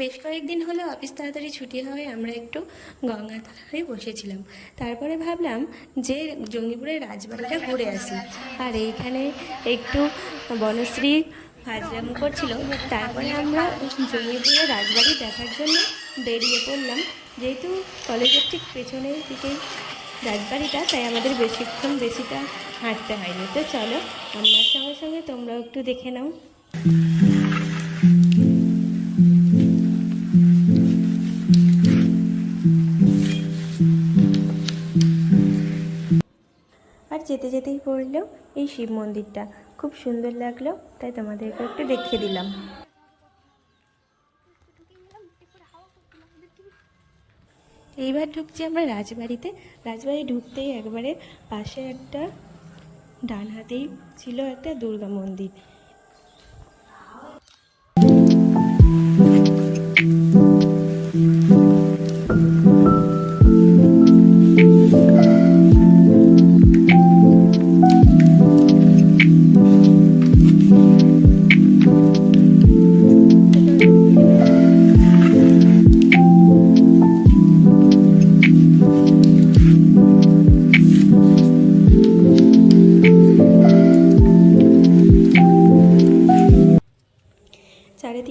বেশ কয়েকদিন হলো অফিস তাড়াতাড়ি ছুটি হয় আমরা একটু গঙ্গা ধারে বসেছিলাম। তারপরে ভাবলাম যে জঙ্গিপুরের রাজবাড়িটা ঘুরে আসি। আর এইখানে একটু বনশ্রী ফাজলাম করছিল। তারপরে আমরা জঙ্গিপুরের রাজবাড়ি দেখার জন্য বেরিয়ে পড়লাম। যেহেতু কলেজের ঠিক পেছনের দিকে রাজবাড়িটা, তাই আমাদের বেশিক্ষণ বেশিটা হাঁটতে হয়নি। তো চলো, আমার সঙ্গে সঙ্গে তোমরাও একটু দেখে নাও। যেতে যেতেই পড়ল এই শিব মন্দিরটা। খুব সুন্দর লাগল, তাই তোমাদেরকে একটু দেখিয়ে দিলাম। এইবার ঢুকছি আমরা রাজবাড়িতে। রাজবাড়ি ঢুকতেই একবারে পাশে একটা ডান হাতেই ছিল একটা দুর্গা মন্দির।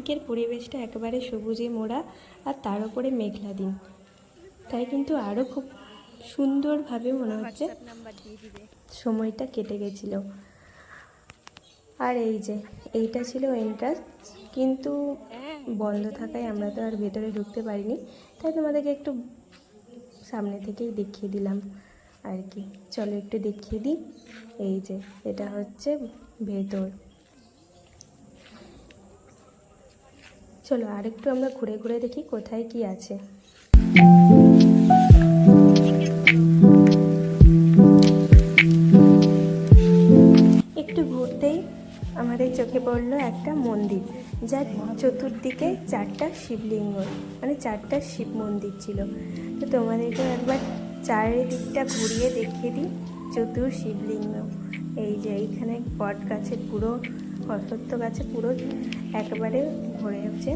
চারিদিকের পরিবেশটা একেবারে সবুজে মোড়া আর তার উপরে মেঘলা দিন। তাই কিন্তু আরও খুব সুন্দরভাবে মনে হচ্ছে সময়টা কেটে গেছিল। আর এই যে এইটা ছিল এন্ট্রান্স কিন্তু বন্ধ থাকায় আমরা তো আর ভেতরে ঢুকতে পারিনি। তাই তোমাদেরকে একটু সামনে থেকেই দেখিয়ে দিলাম আর কি। চলো একটু দেখিয়ে দিই। এই যে এটা হচ্ছে ভেতর। চলো আরেকটু আমরা ঘুরে ঘুরে দেখি কোথায় কি আছে। একটু ঘুরতেই আমাদের চোখে পড়ল একটা মন্দির, যার চতুর্দিকে চারটা শিবলিঙ্গ মানে চারটা শিব মন্দির ছিল। তো তোমাদেরকে একবার চারিদিকটা ঘুরিয়ে দেখিয়ে দিই, চতুর শিবলিঙ্গ। এই যে এইখানে বট গাছের পুরো অশ্বত্থ গাছে পুরো একবারে ভরে আছে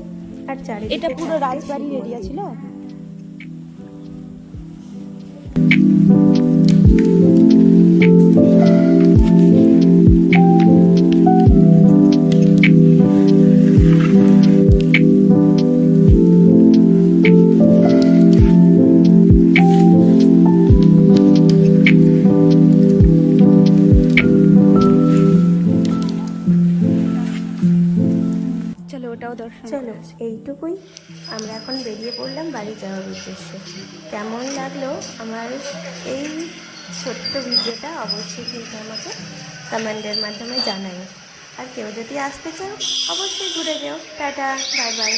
আর চারিদিকে এটা পুরো রাজবাড়ির এরিয়া ছিল? চলো ওটাও দর্শন চলো এইটুকুই। আমরা এখন বেরিয়ে পড়লাম বাড়ি যাওয়ার উদ্দেশ্যে। কেমন লাগল আমার এই ছোট্ট ভিডিওটা? অবশ্যই কিন্তু আমাকে কমেন্টের মাধ্যমে জানাই আর কেউ যদি আসতে চাও অবশ্যই ঘুরে যেও। Tata bye bye.